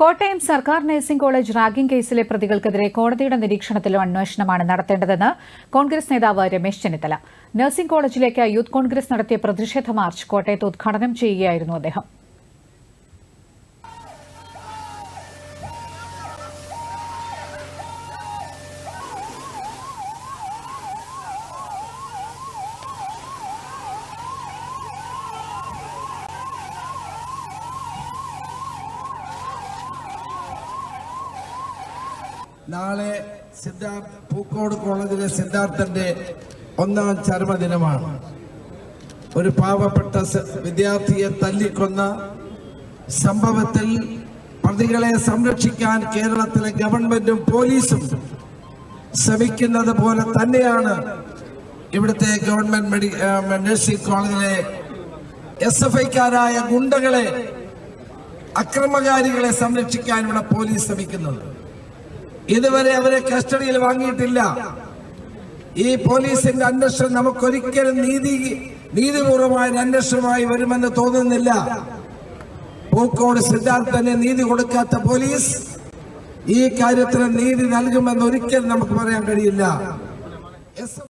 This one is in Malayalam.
കോട്ടയം സർക്കാർ നഴ്സിംഗ് കോളേജ് റാഗിംഗ് കേസിലെ പ്രതികൾക്കെതിരെ കോടതിയുടെ നിരീക്ഷണത്തിലും അന്വേഷണമാണ് നടത്തേണ്ടതെന്ന് കോൺഗ്രസ് നേതാവ് രമേശ് ചെന്നിത്തല. നഴ്സിംഗ് കോളേജിലേക്ക് യൂത്ത് കോൺഗ്രസ് നടത്തിയ പ്രതിഷേധ മാർച്ച് കോട്ടയത്ത് ഉദ്ഘാടനം ചെയ്യുകയായിരുന്നു അദ്ദേഹം. നാളെ സിദ്ധാർത്ഥ പൂക്കോട് കോളേജിലെ സിദ്ധാർത്ഥന്റെ ഒന്നാം ചരമദിനമാണ്. ഒരു പാവപ്പെട്ട വിദ്യാർത്ഥിയെ തല്ലിക്കൊന്ന സംഭവത്തിൽ പ്രതികളെ സംരക്ഷിക്കാൻ കേരളത്തിലെ ഗവൺമെന്റും പോലീസും ശ്രമിക്കുന്നത് പോലെ തന്നെയാണ് ഇവിടുത്തെ ഗവൺമെന്റ് മെഡി നഴ്സിംഗ് കോളേജിലെ എസ് എഫ് ഐക്കാരായ ഗുണ്ടകളെ അക്രമകാരികളെ സംരക്ഷിക്കാൻ ഇവിടെ പോലീസ് ശ്രമിക്കുന്നത് ഇതുവരെ അവരെ കസ്റ്റഡിയിൽ വാങ്ങിയിട്ടില്ല. ഈ പോലീസിന്റെ അന്വേഷണം നമുക്കൊരിക്കലും നീതി നീതിപൂർവമായ അന്വേഷണമായി വരുമെന്ന് തോന്നുന്നില്ല. പൂക്കോട് സിദ്ധാർത്ഥന് നീതി കൊടുക്കാത്ത പോലീസ് ഈ കാര്യത്തിന് നീതി നൽകുമെന്ന് ഒരിക്കലും നമുക്ക് പറയാൻ കഴിയില്ല.